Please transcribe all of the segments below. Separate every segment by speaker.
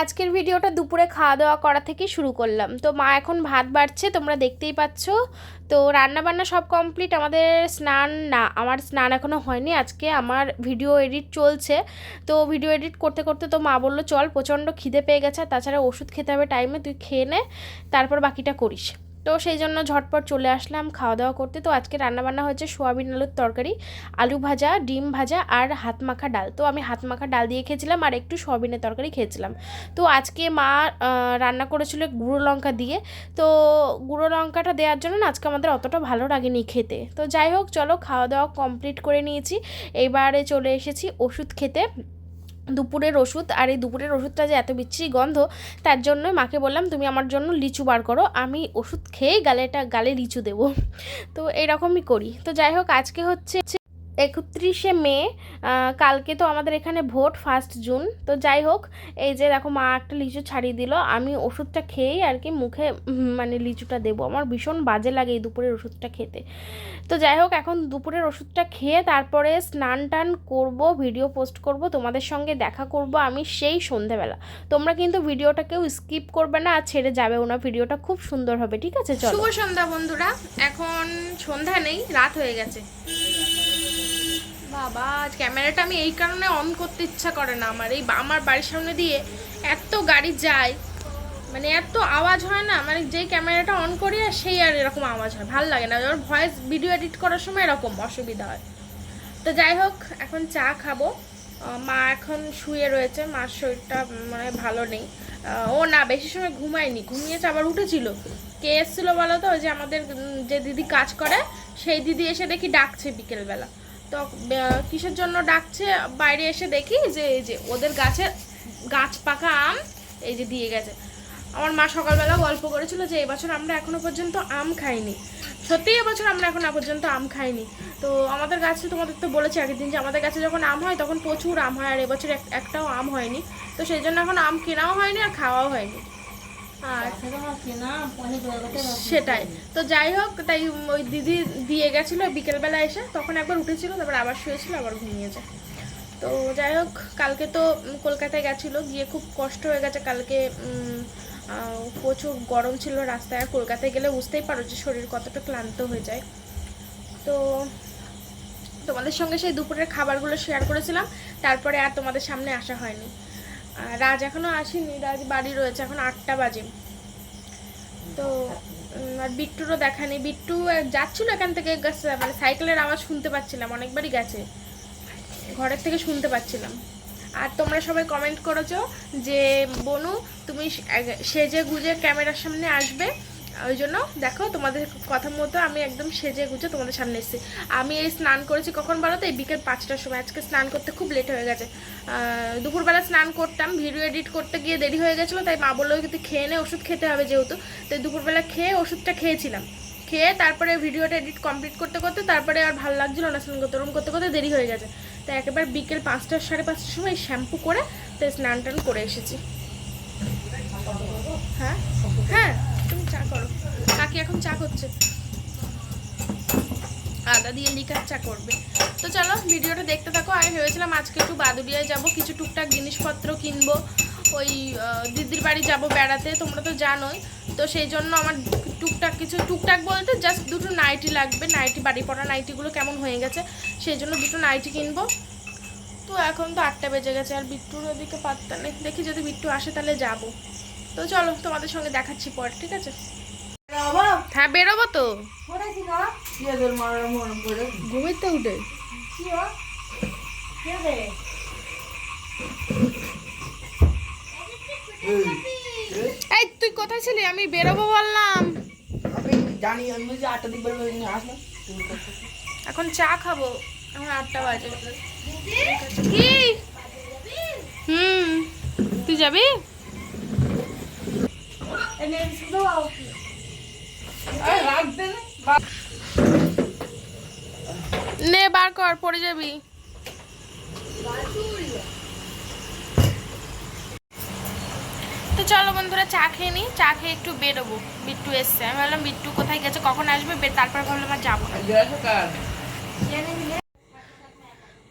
Speaker 1: আজকের ভিডিওটা দুপুরে খাওয়া দাওয়া করা থেকে শুরু করলাম। তো মা এখন ভাত বাড়ছে, তোমরা দেখতেই পাচ্ছ। তো রান্না বান্না সব কমপ্লিট আমাদের স্নান না, আমার স্নান এখনও হয়নি। আজকে আমার ভিডিও এডিট চলছে। তো ভিডিও এডিট করতে করতে তো মা বলল, চল, প্রচণ্ড খিদে পেয়ে গেছে। তাছাড়া ওষুধ খেতে হবে টাইমে তুই খেয়ে নে, তারপর বাকিটা করিস। তো সেই জন্য ঝটপট চলে আসলাম খাওয়া দাওয়া করতে। তো আজকে রান্নাবান্না হয়েছে সোয়াবিন আলুর তরকারি, আলু ভাজা, ডিম ভাজা আর হাত মাখা ডাল। তো আমি হাত মাখা ডাল দিয়ে খেয়েছিলাম আর একটু সোয়াবিনের তরকারি খেয়েছিলাম। তো আজকে মা রান্না করেছিল গুঁড়ো লঙ্কা দিয়ে। তো গুঁড়ো লঙ্কাটা দেওয়ার জন্য আজকে আমাদের অতটা ভালো লাগেনি খেতে। তো যাই হোক, চলো খাওয়া দাওয়া কমপ্লিট করে নিয়েছি। এইবারে চলে এসেছি ওষুধ খেতে। দুপুরের ওষুধ আর এই দুপুরের ওষুধটা যে এত বিচ্ছিরি গন্ধ, তার জন্যই মাকে বললাম, তুমি আমার জন্য লিচু বার করো, আমি ওষুধ খেয়ে গালেটা, গালে লিচু দেবো। তো এরকমই করি। তো যাই হোক, আজকে হচ্ছে একত্রিশে মে কালকে তো আমাদের এখানে ভোট ফার্স্ট জুন তো যাই হোক, এই যে দেখো মা একটা লিচু ছাড়িয়ে দিল। আমি ওষুধটা খেয়েই আর কি মুখে মানে লিচুটা দেবো। আমার ভীষণ বাজে লাগে এই দুপুরের ওষুধটা খেতে। তো যাই হোক, এখন দুপুরের ওষুধটা খেয়ে তারপরে স্নান টান করব, ভিডিও পোস্ট করব, তোমাদের সঙ্গে দেখা করব আমি সেই সন্ধেবেলা। তোমরা কিন্তু ভিডিওটা কেউ স্কিপ করবে না, আর ছেড়ে যাবেও না। ভিডিওটা খুব সুন্দর হবে, ঠিক আছে? চলো। শুভ সন্ধ্যা বন্ধুরা। এখন সন্ধ্যা নেই, রাত হয়ে গেছে। বাবা ক্যামেরাটা আমি এই কারণে অন করতে ইচ্ছা করে না আমার। এই আমার বাড়ির সামনে দিয়ে এত গাড়ি যায় মানে এত আওয়াজ হয় না মানে যেই ক্যামেরাটা অন করি আর সেই আর এরকম আওয়াজ হয়, ভালো লাগে না। যেমন ভয়েস ভিডিও এডিট করার সময় এরকম অসুবিধা হয়। তো যাই হোক, এখন চা খাব। মা এখন শুয়ে রয়েছে, মার শরীরটা মানে ভালো নেই। ও না, বেশি সময় ঘুমায়নি, ঘুমিয়েছে, আবার উঠেছিল। কে এসেছিল বলো তো? যে আমাদের যে দিদি কাজ করে, সেই দিদি এসে দেখি ডাকছে বিকেলবেলা। তো কিসের জন্য ডাকছে? বাইরে এসে দেখি যে, এই যে ওদের গাছের গাছ পাকা আম এই যে দিয়ে গেছে। আমার মা সকালবেলা গল্প করেছিল যে, এবছর আমরা এখনও পর্যন্ত আম খাইনি। সত্যি এবছর আমরা এখনও পর্যন্ত আম খাইনি। তো আমাদের গাছে তোমাদের তো বলেছি আগের দিন যে, আমাদের গাছে যখন আম হয়, তখন প্রচুর আম হয়। আর এবছর একটাও আম হয়নি। তো সেই জন্য এখন আম কেনাও হয়নি আর খাওয়াও হয়নি। সেটাই। তো যাই হোক, তাই ওই দিদি দিয়ে গেছিল বিকেলবেলা এসে, তখন একবার উঠেছিল, তারপর আবার শুয়েছিল, আবার ঘুমিয়েছে। তো যাই হোক, কালকে তো কলকাতায় গেছিল, গিয়ে খুব কষ্ট হয়ে গেছে কালকে প্রচুর গরম ছিল রাস্তায় কলকাতায় গেলে বুঝতেই পারো যে শরীর কতটা ক্লান্ত হয়ে যায়। তো তোমাদের সঙ্গে সেই দুপুরের খাবারগুলো শেয়ার করেছিলাম, তারপরে আর তোমাদের সামনে আসা হয়নি। রাজ এখনও আসেনি, রাজ বাড়ি রয়েছে, এখন আটটা বাজে। তো আর বিট্টুরও দেখা নেই। বিট্টু যাচ্ছিল এখান থেকে মানে সাইকেলের আওয়াজ শুনতে পাচ্ছিলাম, অনেকবারই গেছে। ঘরের থেকে শুনতে পাচ্ছিলাম। আর তোমরা সবাই কমেন্ট করেছ যে, বনু, তুমি সেজে গুজে ক্যামেরার সামনে আসবে ওই জন্য দেখো তোমাদের কথা মতো আমি একদম সেজে গুজে তোমাদের সামনে এসেছি। আমি এই স্নান করেছি কখন বলো তো? এই বিকেল পাঁচটার সময়। আজকে স্নান করতে খুব লেট হয়ে গেছে। দুপুরবেলা স্নান করতাম ভিডিও এডিট করতে গিয়ে দেরি হয়ে গেছিল, তাই মা বলল তুই খেয়ে নে, ওষুধ খেতে হবে যেহেতু। তাই দুপুরবেলা খেয়ে ওষুধটা খেয়েছিলাম। খেয়ে তারপরে ভিডিওটা এডিট কমপ্লিট করতে করতে তারপরে আর ভালো লাগছিল না স্নান করতে। ওরকম করতে করতে দেরি হয়ে গেছে। তাই একেবারে বিকেল পাঁচটা সাড়ে পাঁচটার সময় শ্যাম্পু করে তাই স্নান টান করে এসেছি। হ্যাঁ? হ্যাঁ? চা করো। কাকি এখন চা করছে। আদা দিয়ে লিকার চা করবে। তো চলো, ভিডিওটা দেখতে থাকো। আমি ভেবেছিলাম আজকে একটু বাদুড়িয়ায় যাব, কিছু টুকটাক জিনিসপত্র কিনবো। ওই দিদির বাড়ি যাব বেড়াতে, তোমরা তো জানোই। তো সেই জন্য আমার টুকটাক কিছু, টুকটাক বলতে জাস্ট দুটো নাইটি লাগবে। নাইটি বাড়ি পড়া নাইটিগুলো কেমন হয়ে গেছে, সেই জন্য দুটো নাইটি কিনবো। তো এখন তো আটটা বেজে গেছে, আর বিট্টুর ওদিকে পাত্তা নেই। দেখি যদি বিট্টু আসে তাহলে যাব। তো চলো তোমাদের সঙ্গে দেখাচ্ছি পর ঠিক আছে? হ্যাঁ বেরোবো তো। ঘুমিতে উঠে। এই তুই কোথায় ছিলি? আমি বেরোবো বললাম।
Speaker 2: আমি জানি আমি বলছি আটটা দিক বেরোবে নিয়ে আসলাম
Speaker 1: এখন চা খাব। এখন আটটা বাজে। কি? হুম তুই যাবি? নে। বার কর পড়ে যাবি। তো চলো বন্ধুরা চা খেয়ে নিই চা খেয়ে একটু বেরোবো। বিট্টু এসছে। আমি ভাবলাম বিট্টু কোথায় গেছে কখন আসবে? বে- তারপর ভাবলাম আর যাব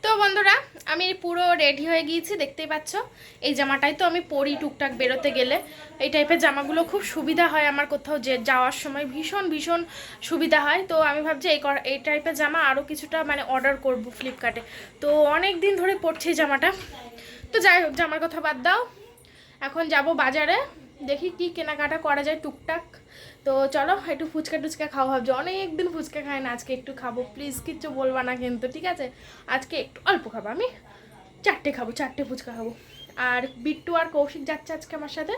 Speaker 1: তো বন্ধুরা
Speaker 3: আমি পুরো রেডি হয়ে গিয়েছি, দেখতেই পাচ্ছ। এই জামাটাই তো আমি পরি টুকটাক বেরোতে গেলে। এই টাইপের জামাগুলো খুব সুবিধা হয় আমার কোথাও যে যাওয়ার সময়। ভীষণ ভীষণ সুবিধা হয়। তো আমি ভাবছি এই এই টাইপের জামা আরও কিছুটা মানে অর্ডার করব ফ্লিপকার্টে তো অনেক দিন ধরে এই জামাটা। তো যাই হোক, জামার কথা বাদ দাও। এখন যাব বাজারে। দেখি কি কেনাকাটা করা যায় টুকটাক। তো চলো একটু ফুচকা টুচকা খাওয়া ভাবছি। অনেক দিন ফুচকা খাই না, আজকে একটু খাব। প্লিজ কিচ্ছু বলবা না কিন্তু, ঠিক আছে? আজকে একটু অল্প খাব আমি। চারটে খাব, চারটে ফুচকা খাব। আর বিট্টু আর কৌশিক যাচ্ছে আজকে আমার সাথে।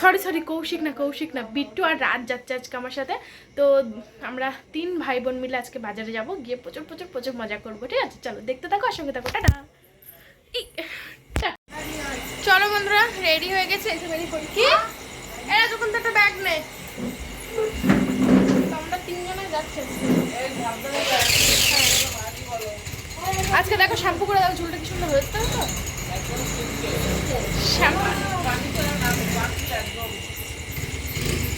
Speaker 3: সরি সরি কৌশিক না কৌশিক না, বিট্টু আর রাত যাচ্ছে আজকে আমার সাথে। তো আমরা তিন ভাই বোন মিলে আজকে বাজারে যাব, গিয়ে প্রচুর প্রচুর প্রচুর মজা করব, ঠিক আছে? চলো, দেখতে থাকো আর সঙ্গে থাকো, টাটা। চলো বন্ধুরা রেডি হয়ে গেছে, এসে বেরিয়ে পড়ি। কি? এরা যখন তো একটা ব্যাগ নে তো আমরা। আজকে দেখো শ্যাম্পু করে দাও, চুলটা কি সুন্দর হয়েছে তো?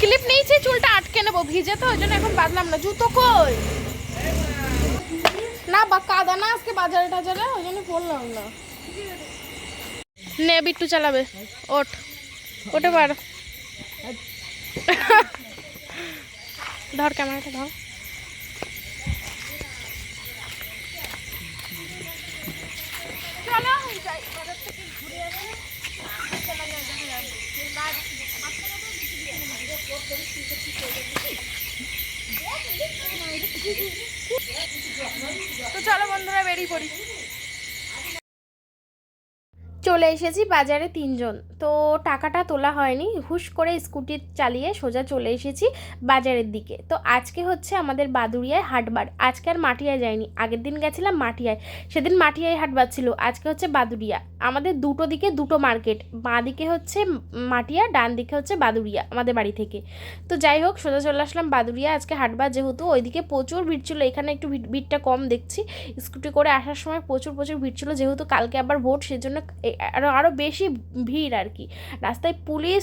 Speaker 3: ক্লিপ নিয়েছি, চুলটা আটকে নেব, ভিজে তো, ওই জন্য এখন বাঁধলাম না। জুতো কই? না, বা কাদা না আজকে বাজারে টাজারে, ওই জন্য পড়লাম না। নে, বিট্টু চালাবে, ওঠ। ওঠে পার। ধর ক্যামেরাটা ধর। তো চলো বন্ধুরা বেরিয়ে পড়ি। চলে এসেছি বাজারে তিনজন। তো টাকাটা তোলা হয়নি, হুশ করে স্কুটি চালিয়ে সোজা চলে এসেছি বাজারের দিকে। তো আজকে হচ্ছে আমাদের বাদুড়িয়ায় হাটবার। আজকে আর মাটিয়ায় যায়নি আগের দিন গেছিলাম মাটিয়ায়। সেদিন মাটিয়ায় হাটবার ছিল, আজকে হচ্ছে বাদুড়িয়া। আমাদের দুটো দিকে দুটো মার্কেট, বাঁ দিকে হচ্ছে মাটিয়া, ডান দিকে হচ্ছে বাদুড়িয়া আমাদের বাড়ি থেকে। তো যাই হোক, সোজা চলে আসলাম বাদুড়িয়া আজকে হাটবার। যেহেতু ওইদিকে প্রচুর ভিড় ছিল, এখানে একটু ভিড়- ভিড়টা কম দেখছি। স্কুটি করে আসার সময় প্রচুর প্রচুর ভিড় ছিল, যেহেতু কালকে আবার ভোট, সেজন্য আরও আরও বেশি ভিড় আর কি। রাস্তায় পুলিশ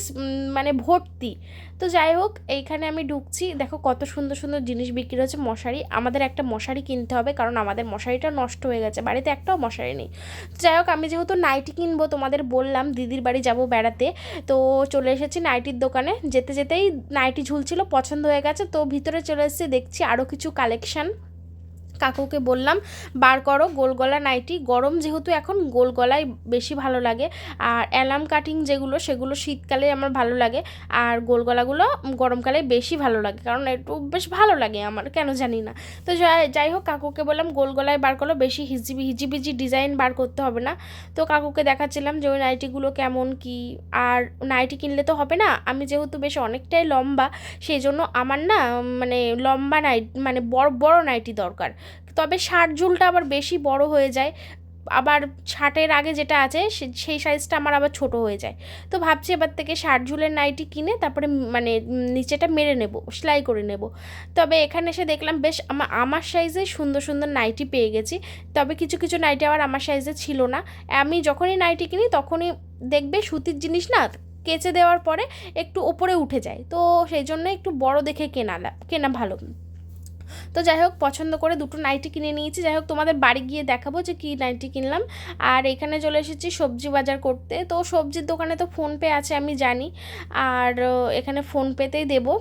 Speaker 3: মানে ভর্তি। তো যাই হোক, এইখানে আমি ঢুকছি। দেখো কত সুন্দর সুন্দর জিনিস বিক্রি হচ্ছে। মশারি, আমাদের একটা মশারি কিনতে হবে, কারণ আমাদের মশারিটা নষ্ট হয়ে গেছে। বাড়িতে একটাও মশারি নেই। তো যাই হোক, আমি যেহেতু নাইটি কিনবো তোমাদের বললাম, দিদির বাড়ি যাব বেড়াতে। তো চলে এসেছি নাইটির দোকানে। যেতে, যেতেই নাইটি ঝুলছিল, পছন্দ হয়ে গেছে। তো ভিতরে চলে এসেছি, দেখছি আরও কিছু কালেকশান কাকুকে বললাম, বার করো গোল গলা নাইটি। গরম যেহেতু এখন গোল গলাই বেশি ভালো লাগে। আর অ্যালার্ম কাটিং যেগুলো, সেগুলো শীতকালে আমার ভালো লাগে। আর গোল গলাগুলো গরমকালে বেশি ভালো লাগে, কারণ একটু বেশ ভালো লাগে আমার, কেন জানি না। তো যাই হোক, কাকুকে বললাম গোল গলায় বার করো, বেশি হিজিবি, হিজিবিজি ডিজাইন বার করতে হবে না। তো কাকুকে দেখাচ্ছিলাম যে ওই নাইটিগুলো কেমন, কি, আর নাইটি কিনলে তো হবে না। আমি যেহেতু বেশ অনেকটাই লম্বা, সেই জন্য আমার না মানে লম্বা নাইট মানে বড় বড় নাইটি দরকার। তবে শার্ট ঝুলটা আবার বেশি বড় হয়ে যায়। আবার শার্টের আগে যেটা আছে সেই সাইজটা আমার আবার ছোট হয়ে যায়। তো ভাবছি এবার থেকে শার্ট ঝুলের নাইটি কিনে তারপরে মানে নিচেটা মেরে নেব, সেলাই করে নেব। তবে এখানে এসে দেখলাম, বেশ আমার আমার সাইজে সুন্দর সুন্দর নাইটি পেয়ে গেছি। তবে কিছু কিছু নাইটি আবার আমার সাইজে ছিল না। আমি যখনই নাইটি কিনি তখনই দেখবে সুতির জিনিস না কেচে দেওয়ার পরে একটু ওপরে উঠে যায়। তো সেই জন্য একটু বড় দেখে কেনা কেনা ভালো। তো যাই হোক, পছন্দ করে দুটো নাইটি কিনে নিয়েছি। যাই হোক, তোমাদের বাড়ি গিয়ে দেখাবো যে কী নাইটি কিনলাম। আর এখানে চলে এসেছি সবজি বাজার করতে। তো সবজির দোকানে তো ফোনপে আছে, আমি জানি। আর এখানে ফোনপেতেই দেবো।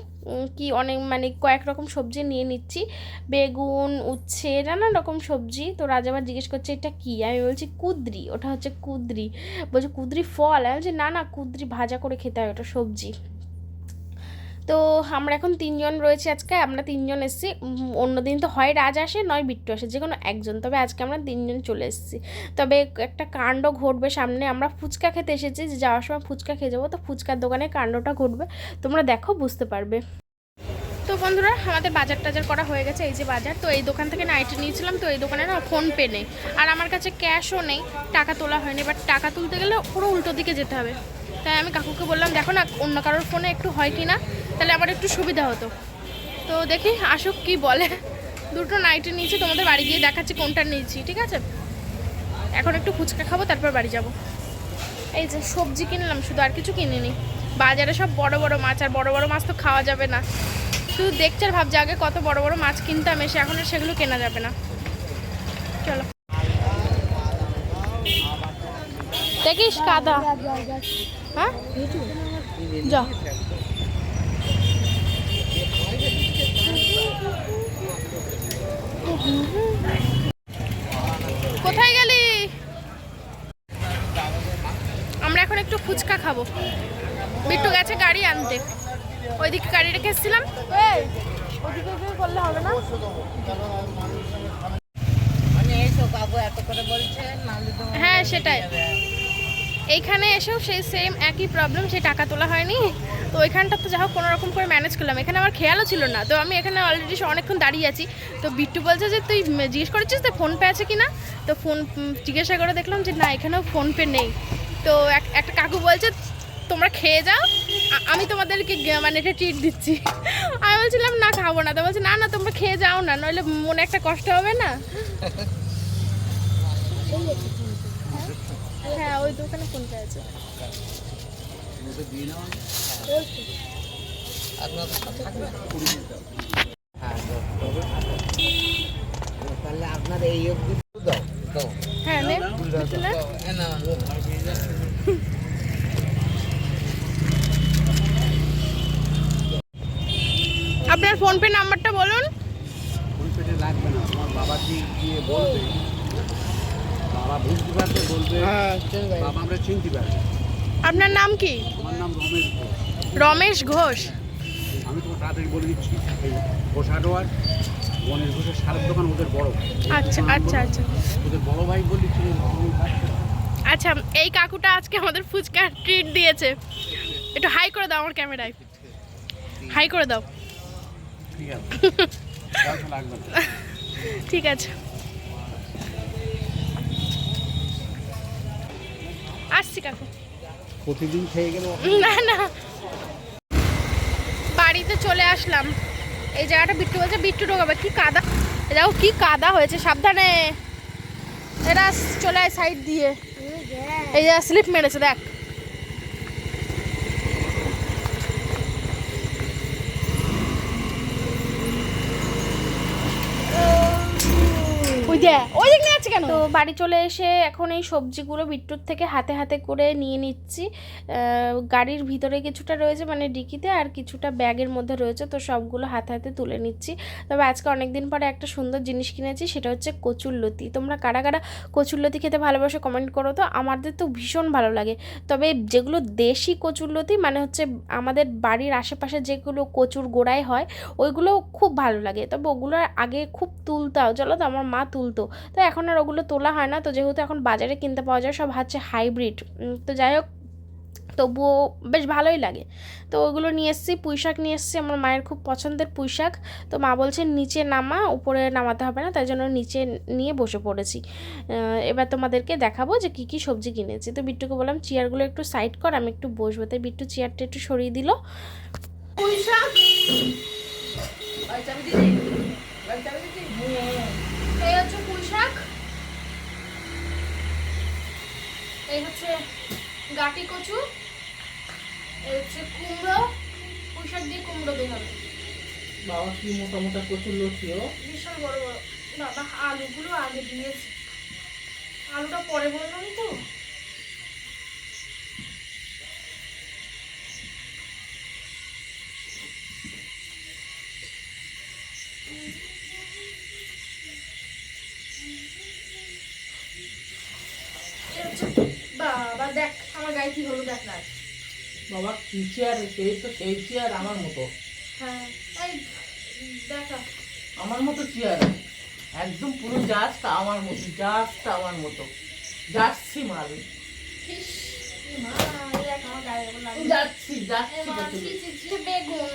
Speaker 3: কি অনেক মানে কয়েক রকম সবজি নিয়ে নিচ্ছি। বেগুন, উচ্ছে, নানান রকম সবজি। তো রাজা আবার জিজ্ঞেস করছে, এটা কি? আমি বলছি, কুদ্রি। ওটা হচ্ছে কুদ্রি। বলছে, কুদ্রি ফল? আমি বলছি, না না, কুদ্রি ভাজা করে খেতে হয় ওটা সবজি। তো আমরা এখন তিনজন রয়েছি আজকে, আমরা তিনজন এসেছি। অন্যদিন তো হয় রাজ আসে, নয় বিট্টু আসে, যে কোনো একজন। তবে আজকে আমরা তিনজন চলে এসেছি। তবে একটা কাণ্ড ঘটবে সামনে। আমরা ফুচকা খেতে এসেছি, যে যাওয়ার সময় ফুচকা খেয়ে যাব। তো ফুচকার দোকানে কাণ্ডটা ঘটবে। তোমরা দেখো, বুঝতে পারবে। তো বন্ধুরা, আমাদের বাজার টাজার করা হয়ে গেছে, এই যে বাজার। তো এই দোকান থেকে নাইটি নিয়েছিলাম, তো এই দোকানে না ফোনপে নেই। আর আমার কাছে ক্যাশও নেই, টাকা তোলা হয়নি। বাট টাকা তুলতে গেলে পুরো উল্টো দিকে যেতে হবে। তাই আমি কাকুকে বললাম, দেখো না, অন্য কারোর ফোনে একটু হয় কি না, তাহলে আমার একটু সুবিধা হতো। তো দেখি, আসুক, কি বলে। দুটো নাইটি নিয়েছি, তোমাদের বাড়ি গিয়ে দেখাচ্ছি কোনটা নিয়েছি, ঠিক আছে? এখন একটু ফুচকা খাব, তারপর বাড়ি যাব। এই যে সবজি কিনলাম শুধু, আর কিছু কিনিনি। বাজারে সব বড় বড় মাছ, আর বড় বড় মাছ তো খাওয়া যাবে না। শুধু দেখছে আর ভাবছে, আগে কত বড় বড় মাছ কিনতাম, এসে এখন আর সেগুলো কেনা যাবে না। চলো।
Speaker 1: দেখিস কাদা। হ্যাঁ? যা। কোথায় গেলি? আমরা এখন একটু ফুচকা খাব। বিট্টু গেছে গাড়ি আনতে। ওইদিকে গাড়ি রেখে এসেছিলাম। ওইদিকে করলে হবে না?
Speaker 2: মানে এইসব কাকু এত করে বলছে
Speaker 1: হ্যাঁ সেটাই। এইখানে এসেও সেই সেম একই প্রবলেম সেই টাকা তোলা হয়নি। তো ওইখানটা তো যা হোক কোনো রকম করে ম্যানেজ করলাম। এখানে আমার খেয়ালও ছিল না। তো আমি এখানে অলরেডি অনেকক্ষণ দাঁড়িয়ে আছি। তো বিট্টু বলছে যে, তুই জিজ্ঞেস করেছিস তো ফোনপে আছে কি না তো ফোন জিজ্ঞাসা করে দেখলাম যে, না, এখানেও ফোনপে নেই। তো এক- একটা কাকু বলছে, তোমরা খেয়ে যাও। আমি তোমাদেরকে মানে এটা ট্রিট দিচ্ছি। আমি বলছিলাম, না, খাব না। তো বলছে, না না, তোমরা খেয়ে যাও না, নইলে মনে একটা কষ্ট হবে না? হ্যাঁ ওই দোকানে ফোনপে আছে
Speaker 2: হ্যাঁ তাহলে আপনার এই অবধি দাও। দাও।
Speaker 1: হ্যাঁ নে না? আপনার ফোনপে নাম্বারটা বলুন
Speaker 4: ফুল পেটে লাগবে না তোমার বাবা কি গিয়ে বলবে। বাবা বুঝতে পারবে বলবে বাবা আমরা চিনতে পারবে
Speaker 1: আপনার নাম কি?
Speaker 4: আমার নাম রমেশ ঘোষ।
Speaker 1: রমেশ ঘোষ?
Speaker 4: আমি তোমার তাড়াতাড়ি বলে দিচ্ছি এই ঘোষ গণেশ ঘোষের সারের দোকান ওদের বড়
Speaker 1: আচ্ছা আচ্ছা আচ্ছা।
Speaker 4: ওদের বড় ভাই
Speaker 1: আচ্ছা এই কাকুটা আজকে আমাদের ফুচকা ট্রিট দিয়েছে। একটু হাই করে দাও আমার ক্যামেরায় হাই করে দাও।
Speaker 4: ঠিক আছে।
Speaker 1: ঠিক আছে। আসছি কাকু।
Speaker 4: প্রতিদিন খেয়ে গেলে
Speaker 1: না না। বাড়িতে চলে আসলাম। এই জায়গাটা বিট্টু বলছে বিট্টু ঢোকাবে। কি কাদা দেখো কি কাদা হয়েছে সাবধানে। এরা চলে আয় সাইড দিয়ে। এই যে স্লিপ মেরেছে দেখ। ওই যে ওই যাচ্ছে কেন? তো বাড়ি চলে এসে এখন এই সবজিগুলো বিট্টুর থেকে হাতে হাতে করে নিয়ে নিচ্ছি। গাড়ির ভিতরে কিছুটা রয়েছে মানে ডিকিতে, আর কিছুটা ব্যাগের মধ্যে রয়েছে, তো সবগুলো হাতে হাতে তুলে নিচ্ছি। তবে আজকে অনেক দিন পরে একটা সুন্দর জিনিস কিনেছি, সেটা হচ্ছে কচুরলতি তোমরা কারা কারা কচুরলতি খেতে ভালোবাসো কমেন্ট করো তো, আমাদের তো ভীষণ ভালো লাগে। তবে যেগুলো দেশি কচুরলতি মানে হচ্ছে আমাদের বাড়ির আশেপাশে যেগুলো কচুর গোড়ায় হয় ওইগুলো খুব ভালো লাগে। তবে ওগুলো আগে খুব তুলতাও চলো তো, আমার মা তুলতো। তো এখন আর ওগুলো তোলা হয় না। তো যেহেতু এখন বাজারে কিনতে পাওয়া যায় সব হচ্ছে হাইব্রিড। তো যাই হোক তবুও বেশ ভালোই লাগে। তো ওগুলো নিয়ে এসেছি পুঁই শাক নিয়ে এসেছি আমার মায়ের খুব পছন্দের পুঁই শাক। তো মা বলছে নিচে নামা উপরে নামাতে হবে না। তাই জন্য নিচে নিয়ে বসে পড়েছি। এবার তোমাদেরকে দেখাবো যে কী কী সবজি কিনেছি। তো বিট্টুকে বললাম চেয়ারগুলো একটু সাইড কর আমি একটু বসবো। তাই বিট্টু চেয়ারটা একটু সরিয়ে দিল। পুঁই শাক? এই হচ্ছে পুঁই শাক। এই হচ্ছে গাটি কচু এই হচ্ছে কুমড়ো পুঁইশাক দিয়ে কুমড়ো দিয়ে হবে।
Speaker 2: বাবা কি মোটা মোটা কচুর লতিও
Speaker 1: বিশাল বড় বড়। বাবা আলুগুলো আগে দিয়েছে। আলুটা পরে বললাম তো। এই হচ্ছে- বাবা দেখ আমার গায়ে কি হলো দেখ না
Speaker 2: বাবা কি চেয়ার? সেই তো সেই চেয়ার আমার মতো।
Speaker 1: হ্যাঁ এই দেখা।
Speaker 2: আমার মতো চেয়ার? একদম পুরো জাস্ট আমার মতো জাস্ট আমার মতো। যাচ্ছি মাল। যাচ্ছি যাচ্ছি
Speaker 1: বেগুন।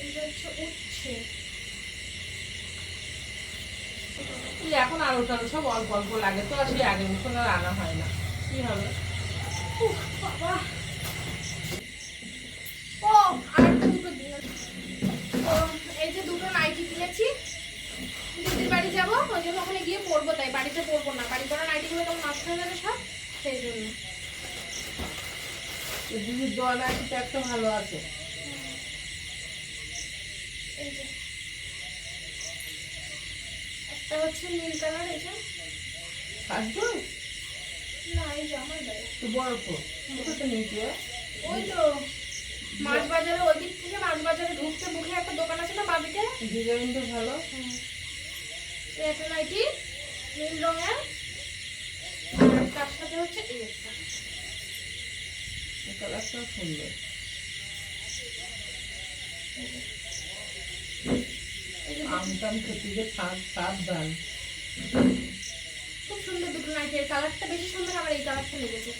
Speaker 1: এই যে হচ্ছে উচ্ছে
Speaker 2: এই এখন আলু টালু সব অল্প অল্প লাগে, তো আর সেই আগের মতন আর আনা হয় না। কি হবে?
Speaker 1: ও আরেকটা দুটো এই যে দুটো নাইটি কিনেছি, দিদির বাড়ি যাব, ওই জন্য ওখানে গিয়ে পরবো তাই, বাড়িতে পরবো না। বাড়ি পরা নাইটিগুলো কেমন নষ্ট সব? সেই জন্য।
Speaker 2: দিদির দল তো একটা ভালো আছে
Speaker 1: এই যে একটা হচ্ছে নীল কালার এটা?
Speaker 2: কাজল
Speaker 1: না এই যে আমার গায়ে
Speaker 2: তো বড় তো। কোথাতে নিয়েছি রে?
Speaker 1: ওই তো মাছ বাজারে ওই দিক থেকে মাছ বাজারে ঢুকতে মুখে একটা দোকান আছে না বাবিতে?
Speaker 2: ডিজাইনটা ভালো।
Speaker 1: এটা নাইটি নীল রঙের। তার সাথে হচ্ছে এই একটা।
Speaker 2: এই কালারটাও সুন্দর।
Speaker 1: এই যে
Speaker 2: আম টাম খেতে যে সাত সাবধান
Speaker 1: খুব সুন্দর দুটো নাইটের এর কালারটা বেশি সুন্দর আমার এই কালারটা লেগেছে।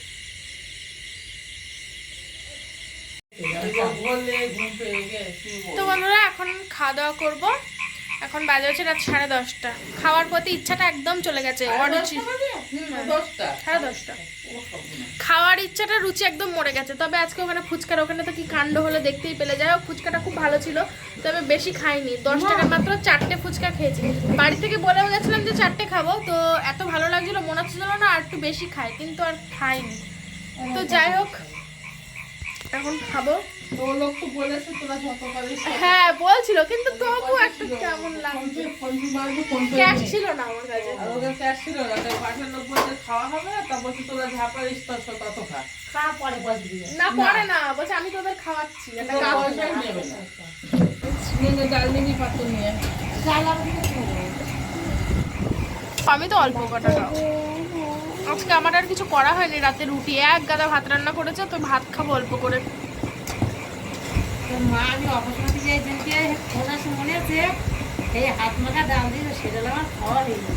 Speaker 1: তো বন্ধুরা এখন খাওয়া দাওয়া করব। এখন বাজে হচ্ছে রাত সাড়ে দশটা। খাওয়ার প্রতি ইচ্ছাটা একদম চলে গেছে অরুচি।
Speaker 2: দশটা
Speaker 1: সাড়ে দশটা। খাওয়ার ইচ্ছাটা রুচি একদম মরে গেছে। তবে আজকে ওখানে ফুচকার ওখানে তো কি কাণ্ড হলো দেখতেই পেলে। যাই হোক ফুচকাটা খুব ভালো ছিল তবে বেশি খাইনি। দশ টাকার মাত্র চারটে ফুচকা খেয়েছি। বাড়ি থেকে বলেও গেছিলাম যে চারটে খাব তো এত ভালো লাগছিল মনে হচ্ছিল না আর একটু বেশি খাই কিন্তু আর খাইনি। তো যাই হোক এখন খাব।
Speaker 2: তো লোক তো বলেছে তোরা যত পারিস
Speaker 1: হ্যাঁ বলছিল কিন্তু তবু একটু কেমন লাগছে? ক্যাশ ছিল না আমার কাছে।
Speaker 2: ওদের ক্যাশ ছিল না তাই পাশের লোক খাওয়া হবে তা বলছে তোরা যা পারিস তত তত খা। তারপরে পয়সা দিবে
Speaker 1: না পরে না বলছে আমি তোদের খাওয়াচ্ছি একটা
Speaker 2: তোরা নেবে না। নিয়ে ডাল পাত্র নিয়ে
Speaker 1: আমি তো অল্প কটা আজকে আমার আর কিছু করা হয়নি রাতে রুটি এক গাদা ভাত রান্না করেছে তো ভাত খাব অল্প করে।
Speaker 5: মা আমি মনে আছে এই হাত মাখা ডাল দিয়ে সেটা আমার খাওয়া হয়নি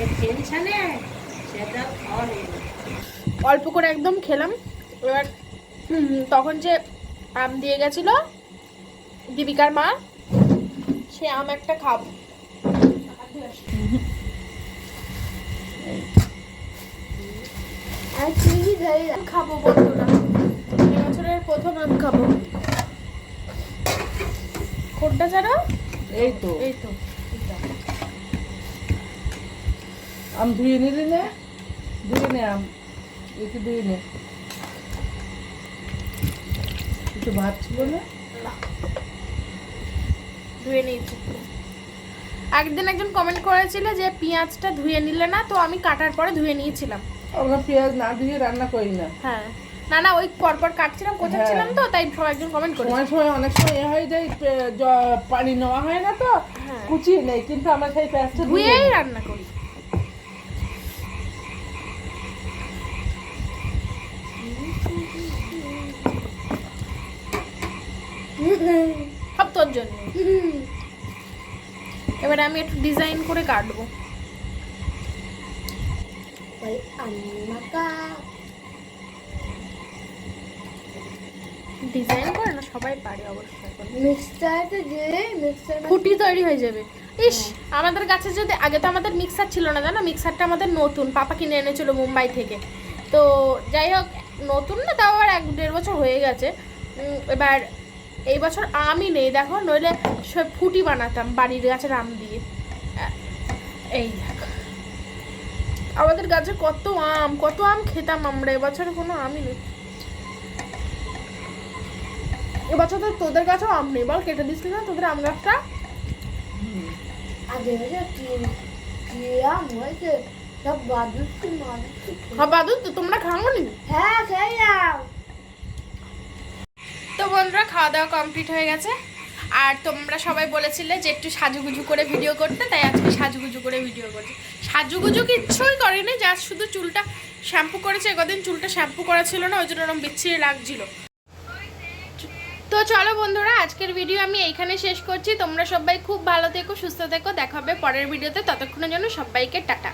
Speaker 5: এই টেনশনে সেটা খাওয়া
Speaker 1: অল্প করে একদম খেলাম। এবার তখন যে আম দিয়ে গেছিল দীপিকার মা সে আম একটা খাব। খাব খাব বন্ধুরা এবছরের প্রথম আম খাব। কোনটা জানো
Speaker 2: এই তো।
Speaker 1: এই তো।
Speaker 2: আম ধুয়ে নিলি না? ধুয়ে নে আম। একটু ধুয়ে নে। একটু ভাত ছিল না?
Speaker 1: ধুয়ে নিয়েছি। একদিন একজন কমেন্ট করেছিল যে পেঁয়াজটা ধুয়ে নিলে না তো আমি কাটার পরে ধুয়ে নিয়েছিলাম।
Speaker 2: আমরা পেঁয়াজ না ধুয়ে রান্না করি না।
Speaker 1: হ্যাঁ। না না ওই পরপর কাটছিলাম কোচাচ্ছিলাম তো তাই সব একজন কমেন্ট করেছে।
Speaker 2: সময় সময় অনেক সময় এ হয়ে যায় পানি নেওয়া হয় না তো
Speaker 1: হ্যাঁ।
Speaker 2: কুচিয়ে নেই কিন্তু আমরা সেই পেঁয়াজটা ধুয়ে
Speaker 1: ধুয়েই রান্না করি। সব তোর জন্য। এবারে আমি একটু ডিজাইন করে কাটবো। ডিজাইন করে না সবাই পারে অবশ্যই এখন।
Speaker 6: মিক্সচারটা যে মিক্সচার
Speaker 1: ফুটি তৈরি হয়ে যাবে। ইস আমাদের কাছে যদি আগে তো আমাদের মিক্সার ছিল না জানো? মিক্সারটা আমাদের নতুন পাপা কিনে এনেছিল মুম্বাই থেকে। তো যাই হোক নতুন না তাও আবার এক দেড় বছর হয়ে গেছে। এবার এই বছর আমই নেই দেখো নইলে সব ফুটি বানাতাম বাড়ির গাছের আম দিয়ে। এই দেখো। আমাদের গাছে কত আম কত আম খেতাম আমরা এবছর কোনো আমই নেই। এবছর তো তোদের গাছেও আম নেই। বল কেটে দিস না তোদের আম গাছটা?
Speaker 6: যে
Speaker 1: বাদু তো তোমরা খাও নি
Speaker 6: হ্যাঁ খেলাম।
Speaker 1: তো বন্ধুরা খাওয়া দাওয়া কমপ্লিট হয়ে গেছে। আর তোমরা সবাই বলেছিলে যে একটু সাজুগুজু করে ভিডিও করতে তাই আজকে সাজুগুজু করে ভিডিও করছি। সাজুগুজু কিচ্ছুই করেনি জাস্ট শুধু চুলটা শ্যাম্পু করেছে। কদিন চুলটা শ্যাম্পু করা ছিল না ওই জন্য ওরকম বিচ্ছিরি লাগছিল। তো চলো বন্ধুরা, আজকের ভিডিও আমি এইখানে শেষ করছি। তোমরা সবাই খুব ভালো থেকো, সুস্থ থেকো। দেখা হবে পরের ভিডিওতে ততক্ষণের জন্য সবাইকে টাটা।